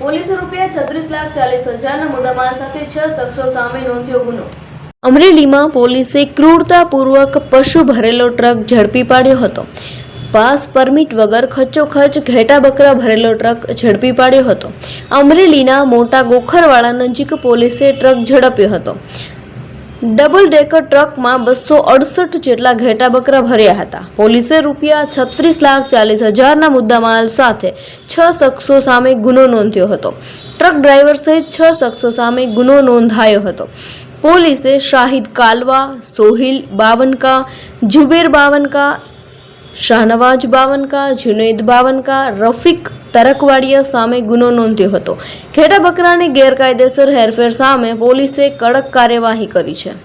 પોલીસે રૂપિયા છત્રીસ લાખ ચાલીસ હજારના મુદ્દામાલ સાથે છ શખ્સો સામે નોંધ્યો ગુનો. અમરેલીમાં પોલીસે ક્રૂરતાપૂર્વક પશુ ભરેલો ટ્રક ઝડપી પાડ્યો હતો. પાસ પરમિટ વગર ખચોખચ ઘેટા બકરા ભરેલો ટ્રક ઝડપી પાડ્યો હતો. અમરેલીના મોટા ગોખરવાળા નજીક પોલીસે ટ્રક ઝડપ્યો હતો. ડબલ ડેકર ટ્રકમાં બસો અડસઠ જેટલા ઘેટા બકરા ભર્યા હતા. પોલીસે રૂપિયા છત્રીસ લાખ ચાલીસ હજારના મુદ્દામાલ સાથે છ શખ્સો સામે ગુનો નોંધ્યો હતો. ટ્રક ડ્રાઈવર સહિત છ શખ્સો સામે ગુનો નોંધાયો હતો. પોલીસે શાહિદ કાલવા, સોહિલ બાવનકા, જુબેર બાવનકા, શાહનવાજ બાવનકા, જુનૈદ બાવનકા, રફીક તરકવાડિયા સામે ગુનો નોંધ્યો હતો. ઘેટા બકરાની ગેરકાયદેસર હેરફેર સામે પોલીસે કડક કાર્યવાહી કરી છે.